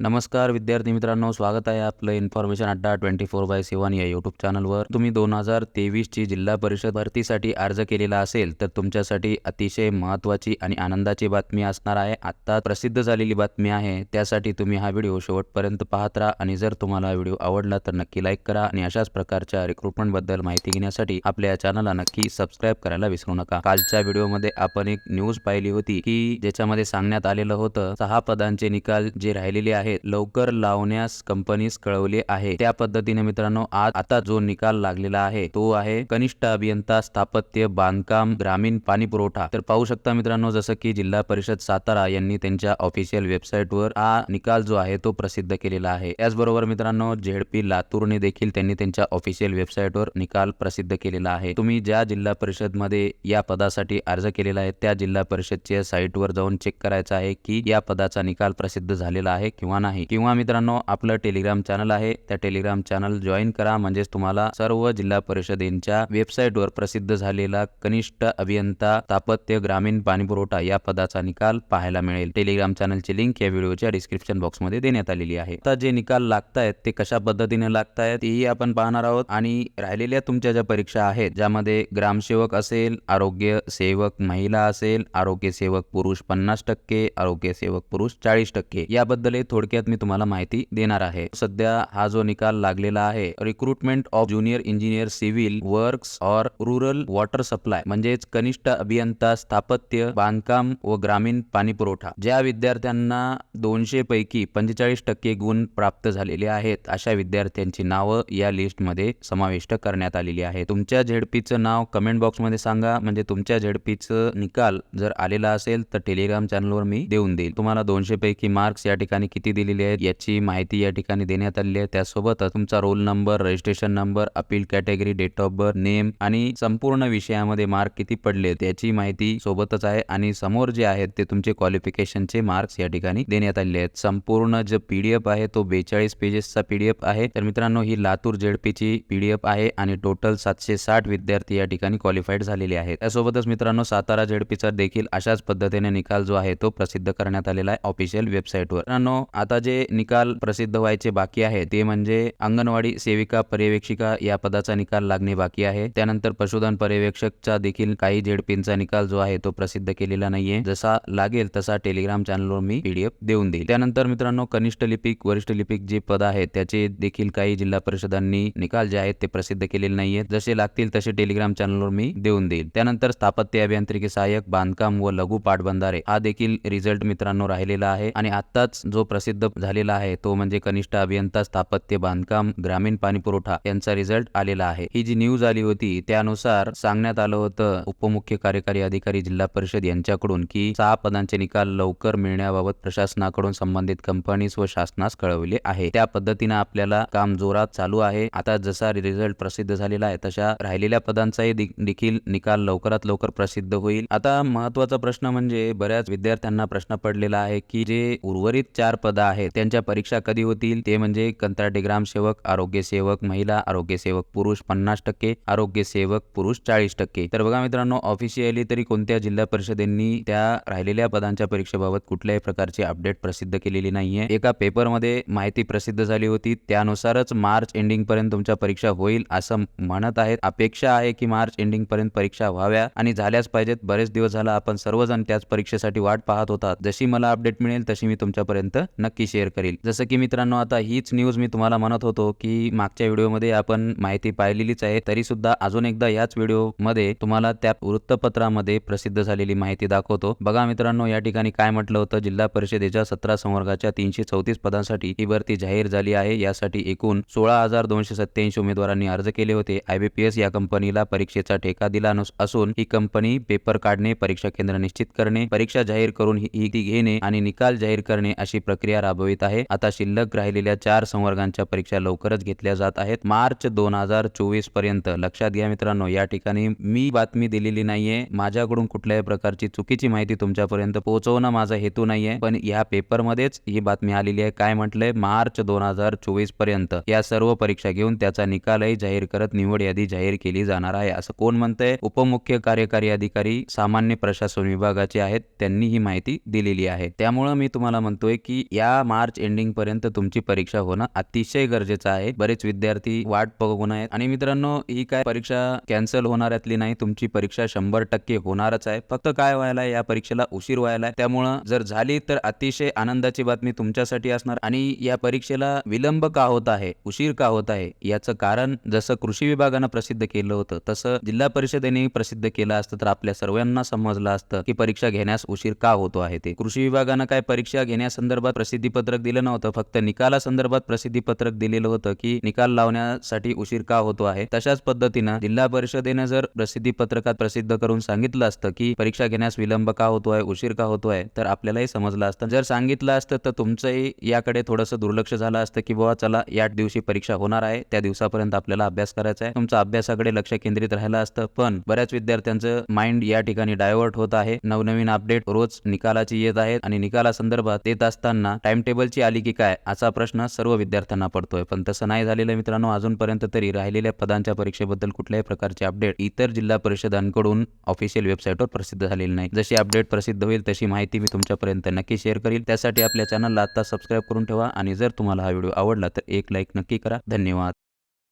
नमस्कार विद्यार्थी मित्रांनो. स्वागत आहे आपलं इन्फॉर्मेशन अड्डा ट्वेंटी फोर बाय सेवन या यूट्यूब चॅनलवर तुम्ही दोन हजार तेवीसची जिल्हा परिषद भरतीसाठी अर्ज केलेला असेल तर तुमच्यासाठी अतिशय महत्त्वाची आणि आनंदाची बातमी असणार आहे. आत्ता प्रसिद्ध झालेली बातमी आहे त्यासाठी तुम्ही हा व्हिडिओ शेवटपर्यंत पाहत राहा आणि जर तुम्हाला हा व्हिडिओ आवडला तर नक्की लाईक करा आणि अशाच प्रकारच्या रिक्रुटमेंटबद्दल माहिती घेण्यासाठी आपल्या या चॅनलला नक्की सबस्क्राईब करायला विसरू नका. कालच्या व्हिडिओमध्ये आपण एक न्यूज पाहिली होती की ज्याच्यामध्ये सांगण्यात आलेलं होतं सहा पदांचे निकाल जे राहिलेले आहेत लवकर लावण्यास कंपनीस कळवले आहे. त्या पद्धतीने मित्रांनो आज आता जो निकाल लागलेला आहे तो आहे कनिष्ठ अभियंता स्थापत्य बांधकाम ग्रामीण पाणी पुरवठा. तर पाहू शकता मित्रांनो जसं की जिल्हा परिषद सातारा यांनी त्यांच्या ऑफिशियल वेबसाईटवर हा निकाल जो आहे तो प्रसिद्ध केलेला आहे. त्याचबरोबर मित्रांनो झेडपी लातूरने देखील त्यांनी त्यांच्या ऑफिशियल वेबसाईटवर निकाल प्रसिद्ध केलेला आहे. तुम्ही ज्या जिल्हा परिषदमध्ये या पदासाठी अर्ज केलेला आहे त्या जिल्हा परिषदच्या साईटवर जाऊन चेक करायचं आहे की या पदाचा निकाल प्रसिद्ध झालेला आहे किंवा नाही. किंवा मित्रांनो आपलं टेलिग्राम चॅनल आहे. त्या टेलिग्राम चॅनल जॉईन करा. म्हणजेच तुम्हाला सर्व जिल्हा परिषदेच्या वेबसाईटवर प्रसिद्ध झालेला कनिष्ठ अभियंता स्थापत्य ग्रामीण पाणीपुरवठा या पदाचा निकाल पाहायला मिळेल. टेलिग्राम चॅनलची लिंक या व्हिडिओच्या डिस्क्रिप्शन बॉक्समध्ये देण्यात आलेली आहे. आता जे निकाल लागतायत ते कशा पद्धतीने लागतायत तेही आपण पाहणार आहोत. आणि राहिलेल्या तुमच्या ज्या परीक्षा आहेत ज्यामध्ये ग्रामसेवक असेल आरोग्य सेवक महिला असेल आरोग्य सेवक पुरुष पन्नास टक्के आरोग्य सेवक पुरुष चाळीस टक्के याबद्दल थोडक्यात मी तुम्हाला माहिती देणार आहे. सध्या हा जो निकाल लागलेला आहे recruitment of junior engineer civil works और रुरल वॉटर सप्लाय म्हणजेच कनिष्ठ अभियंता स्थापत्य बांधकाम व ग्रामीण पाणी पुरवठा ज्या विद्यार्थ्यांना दोनशे पैकी पंचेचाळीस टक्के गुण प्राप्त झालेले आहेत अशा विद्यार्थ्यांची नावं या लिस्टमध्ये समाविष्ट करण्यात आलेली आहे तुमच्या झेडपीचं नाव कमेंट बॉक्समध्ये सांगा म्हणजे तुमच्या झेडपीचं निकाल जर आलेला असेल तर टेलिग्राम चॅनलवर मी देऊन देईल. तुम्हाला दोनशे पैकी मार्क्स या ठिकाणी किती दिलेली आहेत. याची माहिती या ठिकाणी देण्यात आलेली आहे. त्यासोबतच तुमचा roll number registration number appeal category date of birth name आणि संपूर्ण विषयामध्ये मार्क किती पडले त्याची माहिती सोबतच आहे आणि समोर जे आहेत ते तुमचे क्वालिफिकेशनचे मार्क्स या ठिकाणी देण्यात आलेले आहेत. संपूर्ण जो पीडीएफ आहे तो बेचाळीस पेजेसचा पीडीएफ आहे. तर मित्रांनो ही लातूर जेडपीची पीडीएफ आहे आणि टोटल सातशे साठ विद्यार्थी या ठिकाणी क्वालिफाईड झालेले आहेत. त्यासोबतच मित्रांनो सातारा जेडपीचा देखील अशाच पद्धतीने निकाल जो आहे तो प्रसिद्ध करण्यात आलेला आहे ऑफिशियल वेबसाईटवर मित्रांनो आता जे निकाल प्रसिद्ध व्हायचे बाकी आहे ते म्हणजे अंगणवाडी सेविका पर्यवेक्षिका या पदाचा निकाल लागणे बाकी आहे. त्यानंतर पशुधन पर्यवेक्षकचा देखील काही झेडपींचा निकाल जो आहे तो प्रसिद्ध केलेला नाहीये. जसा लागेल तसा टेलिग्राम चॅनलवर मी पीडीएफ देऊन देईल. त्यानंतर मित्रांनो कनिष्ठ लिपिक वरिष्ठ लिपिक जे पद आहेत त्याचे देखील काही जिल्हा परिषदांनी निकाल जे आहेत ते प्रसिद्ध केलेले नाहीये. जसे लागतील तसे टेलिग्राम चॅनलवर मी देऊन देईल. त्यानंतर स्थापत्य अभियांत्रिकी सहाय्यक बांधकाम व लघु पाटबंधारे हा देखील रिझल्ट मित्रांनो राहिलेला आहे. आणि आताच जो प्रसिद्ध झालेला आहे. तो म्हणजे कनिष्ठ अभियंता स्थापत्य बांधकाम ग्रामीण पाणी पुरवठा यांचा रिझल्ट आलेला आहे. ही जी न्यूज आली होती त्यानुसार सांगण्यात आलं होतं उपमुख्य कार्यकारी अधिकारी जिल्हा परिषद यांच्याकडून की सहा पदांचे निकाल लवकर मिळण्याबाबत प्रशासनाकडून संबंधित कंपनीज व शासनास कळवले आहे. त्या पद्धतीने आपल्याला काम जोरात चालू आहे. आता जसा रिझल्ट प्रसिद्ध झालेला आहे तशा राहिलेल्या पदांचाही देखील निकाल लवकरात लवकर प्रसिद्ध होईल. आता महत्त्वाचा प्रश्न म्हणजे बऱ्याच विद्यार्थ्यांना प्रश्न पडलेला आहे की जे उर्वरित चार पद आहे. त्यांच्या परीक्षा कधी होतील? ते म्हणजे कंत्राटी ग्रामसेवक आरोग्य सेवक महिला आरोग्य सेवक पुरुष पन्नास टक्के आरोग्य सेवक पुरुष चाळीस टक्के. तर बघा मित्रांनो ऑफिशियली तरी कोणत्या जिल्हा परिषदेंनी त्या राहिलेल्या पदांच्या परीक्षेबाबत कुठल्याही प्रकारची अपडेट प्रसिद्ध केलेली नाहीये. एका पेपरमध्ये माहिती प्रसिद्ध झाली होती. त्यानुसारच मार्च एंडिंग पर्यंत तुमच्या परीक्षा होईल असं म्हणत आहेत. अपेक्षा आहे की मार्च एंडिंग पर्यंत परीक्षा व्हाव्या आणि झाल्याच पाहिजेत. बरेच दिवस झाला आपण सर्वजण त्याच परीक्षेसाठी वाट पाहत होता जशी मला अपडेट मिळेल तशी मी तुमच्यापर्यंत नक्की शेअर करेल. जसं की मित्रांनो आता हीच न्यूज मी तुम्हाला म्हणत होतो की मागच्या व्हिडिओमध्ये आपण माहिती पाहिलेलीच आहे. तरी सुद्धा अजून एकदा याच व्हिडिओमध्ये तुम्हाला त्या वृत्तपत्रामध्ये प्रसिद्ध झालेली माहिती दाखवतो. बघा मित्रांनो या ठिकाणी काय म्हटलं होतं? जिल्हा परिषदेच्या सतरा संवर्गाच्या तीनशे चौतीस पदांसाठी ही भरती जाहीर झाली आहे. यासाठी एकूण सोळा हजार दोनशे सत्याऐंशी उमेदवारांनी अर्ज केले होते. आयबीपीएस या कंपनीला परीक्षेचा ठेका दिला नस- असून ही कंपनी पेपर काढणे परीक्षा केंद्र निश्चित करणे परीक्षा जाहीर करून ही ही ती घेणे आणि निकाल जाहीर करणे अशी प्रक्रिया राबवित आहे. आता शिल्लक राहिलेल्या चार संवर्गांच्या परीक्षा लवकरच घेतल्या जात आहेत. मार्च दोन हजार चोवीसपर्यंत. लक्षात घ्या मित्रांनो या ठिकाणी मी बातमी दिलेली नाहीये. माझ्याकडून कुठल्याही प्रकारची चुकीची माहिती तुमच्यापर्यंत पोहोचवणं माझा हेतू नाहीये. पण या पेपरमध्येच ही बातमी आलेली आहे. काय म्हटलंय? मार्च दोन हजार चोवीसपर्यंत. या सर्व परीक्षा घेऊन त्याचा निकालही जाहीर करत निवड यादी जाहीर केली जाणार आहे. असं कोण म्हणतंय? उपमुख्य कार्यकारी अधिकारी सामान्य प्रशासन विभागाचे आहेत. त्यांनी ही माहिती दिलेली आहे. त्यामुळं मी तुम्हाला म्हणतोय की या या मार्च एंडिंग पर्यंत तुमची परीक्षा होणं अतिशय गरजेचं आहे. बरेच विद्यार्थी वाट बघून आहेत. आणि मित्रांनो ही काय परीक्षा कॅन्सल होणाऱ्यातली नाही तुमची परीक्षा शंभर टक्के होणारच आहे. फक्त काय व्हायला या परीक्षेला उशीर व्हायला त्यामुळं जर झाली तर अतिशय आनंदाची बातमी तुमच्यासाठी असणार. आणि या परीक्षेला विलंब का होत आहे उशीर का होत आहे याचं कारण जसं कृषी विभागानं प्रसिद्ध केलं होतं तसं जिल्हा परिषदेने प्रसिद्ध केलं असतं. तर आपल्या सर्वांना समजलं असतं की परीक्षा घेण्यास उशीर का होतो आहे ते. कृषी विभागानं काय परीक्षा घेण्यासंदर्भात प्रसिद्धीपत्रक दिलं नव्हतं. फक्त निकाला संदर्भात प्रसिद्धीपत्रक दिलेलं होतं की निकाल लावण्यासाठी उशीर का होतो आहे. तशाच पद्धतीनं जिल्हा परिषदेनं जर प्रसिद्धीपत्रकात प्रसिद्ध करून सांगितलं असतं की परीक्षा घेण्यास विलंब का होतो आहे उशीर का होतोय तर आपल्यालाही समजलं असतं. जर सांगितलं असतं तर तुमचंही याकडे थोडंसं दुर्लक्ष झालं असतं की बाबा चला या दिवशी परीक्षा होणार आहे त्या दिवसापर्यंत आपल्याला अभ्यास करायचा आहे. तुमचा अभ्यासाकडे लक्ष केंद्रित राहिलं असतं. पण बऱ्याच विद्यार्थ्यांचं माइंड या ठिकाणी डायव्हर्ट होत आहे. नवनवीन अपडेट रोज निकालाची येत आहेत आणि निकाला संदर्भात येत असताना टाइम टेबलची आली की काय असा प्रश्न सर्व विद्यार्थ्यांना पडतोय. पण तसं नाही झालेलं मित्रांनो अजूनपर्यंत तरी राहिलेल्या पदांच्या परीक्षेबद्दल कुठल्याही प्रकारचे अपडेट इतर जिल्हा परिषदांकडून ऑफिशियल वेबसाईटवर प्रसिद्ध झालेली नाही. जशी अपडेट प्रसिद्ध होईल तशी माहिती मी तुमच्यापर्यंत नक्की शेअर करील. त्यासाठी आपल्या चॅनलला आता सबस्क्राईब करून ठेवा आणि जर तुम्हाला हा व्हिडिओ आवडला तर एक लाईक नक्की करा. धन्यवाद.